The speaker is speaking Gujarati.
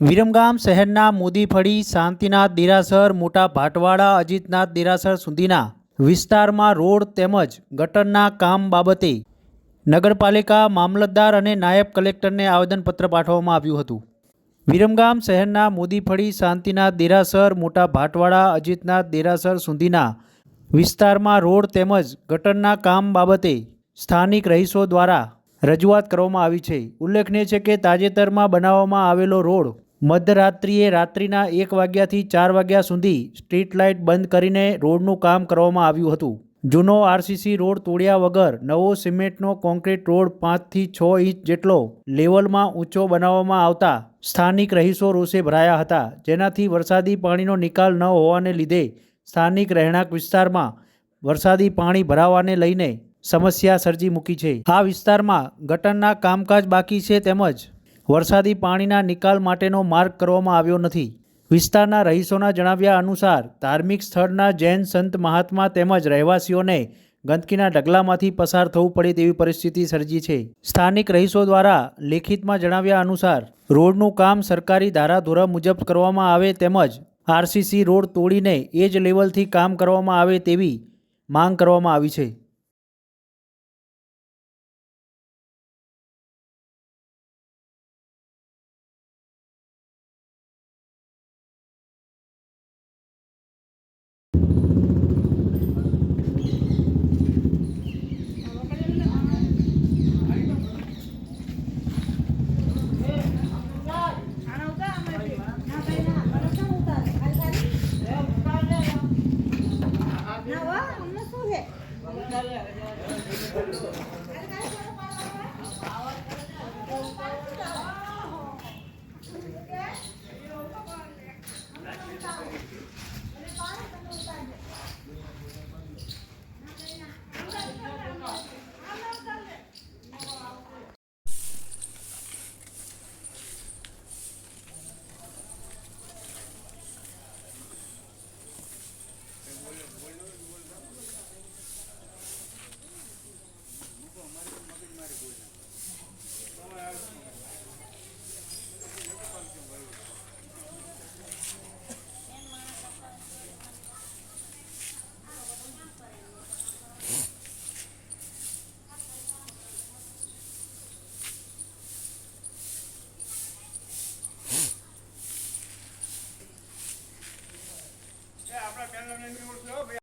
વિરમગામ શહેરના મોદીફળી, શાંતિનાથ દેરાસર, મોટા ભાટવાડા, અજીતનાથ દેરાસર સુધીના વિસ્તારમાં રોડ તેમજ ગટરના કામ બાબતે નગરપાલિકા મામલતદાર અને નાયબ કલેક્ટરને આવેદનપત્ર પાઠવવામાં આવ્યું હતું. વિરમગામ શહેરના મોદીફળી, શાંતિનાથ દેરાસર, મોટા ભાટવાડા, અજીતનાથ દેરાસર સુધીના વિસ્તારમાં રોડ તેમજ ગટરના કામ બાબતે સ્થાનિક રહીશો દ્વારા રજૂઆત કરવામાં આવી છે. ઉલ્લેખનીય છે કે તાજેતરમાં બનાવવામાં આવેલો રોડ મધરાત્રિએ રાત્રિના એક વાગ્યાથી ચાર વાગ્યા સુધી સ્ટ્રીટ લાઇટ બંધ કરીને રોડનું કામ કરવામાં આવ્યું હતું. જૂનો આરસીસી રોડ તોડ્યા વગર નવો સિમેન્ટનો કોન્ક્રીટ રોડ પાંચથી છ ઇંચ જેટલો લેવલમાં ઊંચો બનાવવામાં આવતા સ્થાનિક રહીશો રોષે ભરાયા હતા. જેનાથી વરસાદી પાણીનો નિકાલ ન હોવાને લીધે સ્થાનિક રહેણાંક વિસ્તારમાં વરસાદી પાણી ભરાવાને લઈને સમસ્યા સર્જી મૂકી છે. આ વિસ્તારમાં ગટરના કામકાજ બાકી છે તેમજ વરસાદી પાણીના નિકાલ માટેનો માર્ગ કરવામાં આવ્યો નથી. વિસ્તારના રહીશોના જણાવ્યા અનુસાર, ધાર્મિક સ્થળના જૈન સંત મહાત્મા તેમજ રહેવાસીઓને ગંદકીના ઢગલામાંથી પસાર થવું પડે તેવી પરિસ્થિતિ સર્જી છે. સ્થાનિક રહીશો દ્વારા લેખિતમાં જણાવ્યા અનુસાર, રોડનું કામ સરકારી ધારાધોરણ મુજબ કરવામાં આવે તેમજ આરસીસી રોડ તોડીને એ જ લેવલથી કામ કરવામાં આવે તેવી માંગ કરવામાં આવી છે. dale, dale.